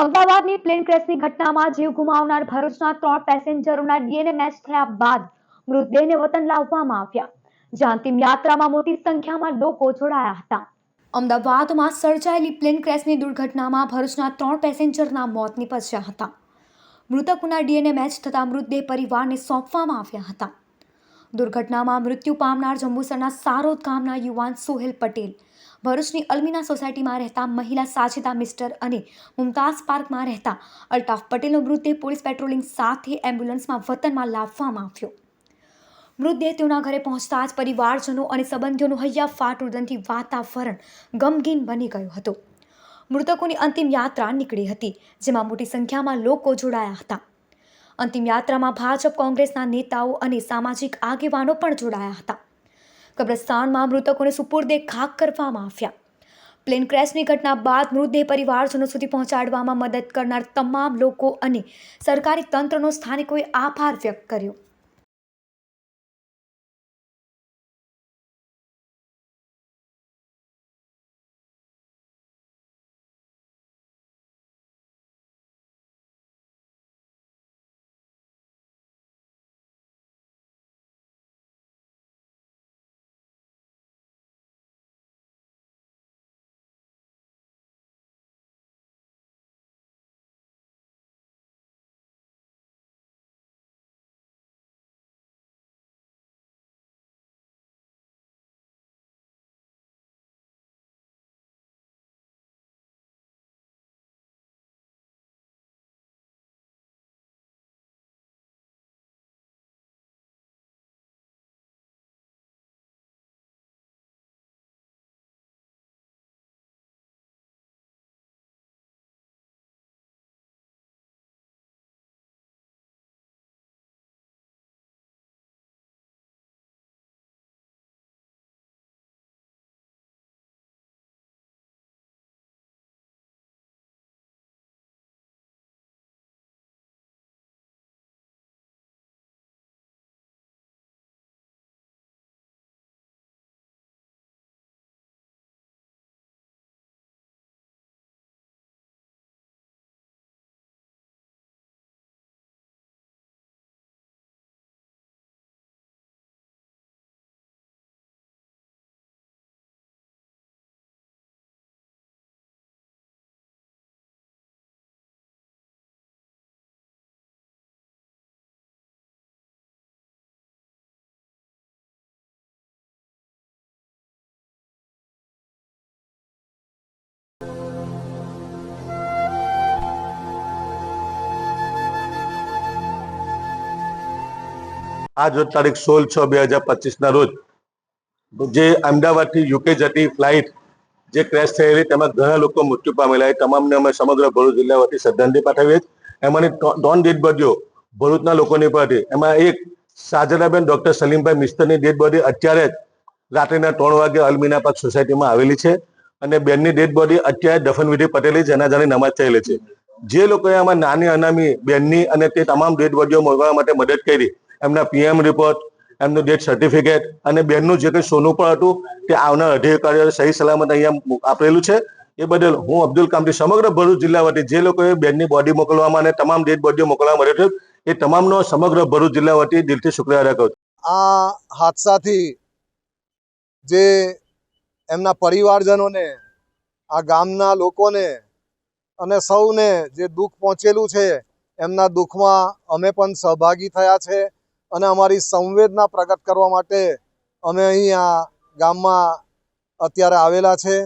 અમદાવાદની પ્લેન ક્રેશની ઘટનામાં જીવ ગુમાવનાર ભરૂચના ત્રણ પેસેન્જરોના ડીએનએ મેચ થયા બાદ મૃતદેહને વતન લાવવામાં આવ્યા. જ્યાં અંતિમ યાત્રામાં મોટી સંખ્યામાં લોકો જોડાયા હતા. અમદાવાદમાં સર્જાયેલી પ્લેન ક્રેશની દુર્ઘટનામાં ભરૂચના ત્રણ પેસેન્જરના મોત નીપજ્યા હતા. મૃતકોના ડીએનએ મેચ થતાં મૃતદેહ પરિવારને સોંપવામાં આવ્યા હતા. દુર્ઘટનામાં મૃત્યુ પામનાર જંબુસરના સારોદ ગામના યુવાન સોહેલ પટેલ. ભરૂચની અલ્મિના સોસાયટીમાં રહેતા મહિલા સાજિદા મિસ્ટર અને મુમતાઝ પાર્કમાં રહેતા અલ્તાફ પટેલનો મૃતદેહ પોલીસ પેટ્રોલિંગ સાથે એમ્બ્યુલન્સમાં વતનમાં લાવવામાં આવ્યો. મૃતદેહ તેઓના ઘરે પહોંચતા જ પરિવારજનો અને સંબંધીઓનું હૈયા રુદનથી વાતાવરણ ગમગીન બની ગયું હતું. મૃતકોની અંતિમ યાત્રા નીકળી હતી, જેમાં મોટી સંખ્યામાં લોકો જોડાયા હતા. અંતિમ યાત્રામાં ભાજપ, કોંગ્રેસના નેતાઓ અને સામાજિક આગેવાનો પણ જોડાયા હતા. કબ્રસ્તાનમાં મૃતકોને સુપુર્દે ખાક કરવામાં આવ્યા. પ્લેન ક્રેશની ઘટના બાદ મૃતદેહ પરિવારજનો સુધી પહોંચાડવામાં મદદ કરનાર તમામ લોકો અને સરકારી તંત્રનો સ્થાનિકોએ આભાર વ્યક્ત કર્યો. આજ રોજ તારીખ સોળ છ બે હજાર પચીસના રોજ જે અમદાવાદથી યુકે જતી ફ્લાઇટ જે ક્રેશ થયેલી તેમાં ઘણા લોકો મૃત્યુ પામેલા એ તમામને અમે સમગ્ર ભરૂચ જિલ્લા વતી શ્રદ્ધાંજલિ પાઠવીએ એમાંની ત્રણ ડેડ બોડીઓ ભરૂચના લોકોની પર એમાં એક સાજરાબેન ડોક્ટર સલીમભાઈ મિસ્તરની ડેડ બોડી અત્યારે જ રાત્રિના ત્રણ વાગે અલમીના પાક સોસાયટીમાં આવેલી છે અને બેનની ડેડ બોડી અત્યારે દફનવિધિ પટેલી જનાજાની નમાજ થયેલી છે. જે લોકોએ આમાં નાની અનામી બેનની અને તે તમામ ડેડ બોડીઓ મળવા માટે મદદ કરી એમના પીએમ રિપોર્ટ એમનું ડેથ સર્ટિફિકેટ અને બેનનું જે કંઈ સોનું પણ હતું તે આવનાર અધિકારીઓ સહી સલામત અહીંયા આપેલું છે. એ બદલ હું અબ્દુલ કામથી સમગ્ર ભરૂચ જિલ્લા વતી જે લોકોએ બેનની બોડી મોકલવામાં અને તમામ ડેડ બોડીઓ મોકલવામાં રહ્યો છે, એ તમામનો સમગ્ર ભરૂચ જિલ્લા વતી દિલથી શુક્રિયા અદા કરું આ હાદસાથી જે એમના પરિવારજનોને, આ ગામના લોકોને અને સૌને જે દુઃખ પહોંચેલું છે, એમના દુઃખમાં અમે પણ સહભાગી થયા છે. અને અમારી સંવેદના પ્રગટ કરવા માટે અમે અહીં આ ગામમાં અત્યારે આવેલા છે.